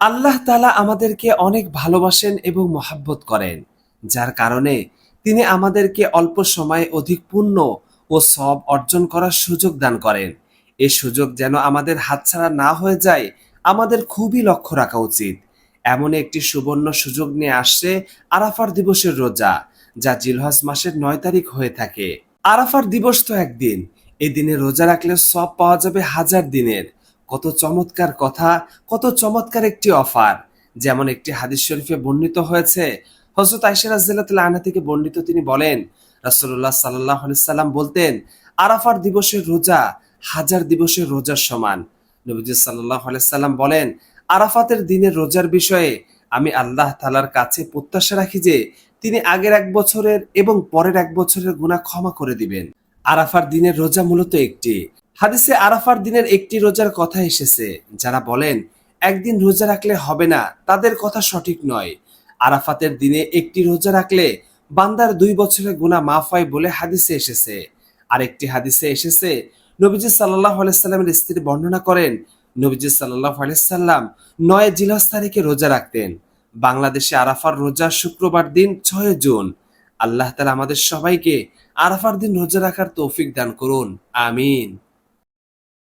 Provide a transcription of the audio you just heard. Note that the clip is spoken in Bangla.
আল্লাহ তালা আমাদেরকে অনেক ভালোবাসেন এবং মহাব্বত করেন, যার কারণে তিনি আমাদেরকে অল্প সময়ে অধিক পুণ্য ও সব অর্জন করার সুযোগ দান করেন। এ সুযোগ যেন আমাদের হাতছাড়া না হয়ে যায়, আমাদের খুবই লক্ষ্য রাখা উচিত। এমন একটি সুবর্ণ সুযোগ নিয়ে আসছে আরাফার দিবসের রোজা, যা জিলহজ মাসের নয় তারিখ হয়ে থাকে। আরাফার দিবস তো একদিন এই দিনে রোজা রাখলে সব পাওয়া যাবে হাজার দিনের। কত চমৎকার কথা, কত চমৎকার একটি অফার। যেমন একটি হাদিস শরীফে বর্ণিত হয়েছে হজরত আইসা রাজিল্লাহ আনা থেকে বর্ণিত তিনি বলেন রাসুল্লাহ সাল্লাহ সাল্লাম বলতেন, আরাফার দিবসের রোজা হাজার দিবসের রোজার সমান। নবীজ সাল্লাহ সাল্লাম বলেন, আরাফাতের দিনের রোজার বিষয়ে আমি আল্লাহ তালার কাছে প্রত্যাশা রাখি যে তিনি আগের এক বছরের এবং পরের এক বছরের গুণা ক্ষমা করে দিবেন। আরাফার দিনের রোজা মূলত একটি। হাদিসে আরাফার দিনের একটি রোজার কথা এসেছে, যারা বলেন, একদিন রোজা রাখলে হবে না, তাদের কথা সঠিক নয়। আরাফাতের দিনে একটি রোজা রাখলে বান্দার দুই বছরের গুণা মাফ হয় বলে হাদিসে এসেছে। আরেকটি হাদিসে এসেছে, নবীজি সাল্লাহ আলাইসাল্লামের স্ত্রী বর্ণনা করেন, নবীজি সাল্লাহ আলাইসাল্লাম নয় জিলাস তারিখে রোজা রাখতেন। বাংলাদেশে আরাফার রোজা শুক্রবার দিন ছয় জুন। আল্লাহ তালা আমাদের সবাইকে আরাফার দিন রোজা রাখার তৌফিক দান করুন। আমিন।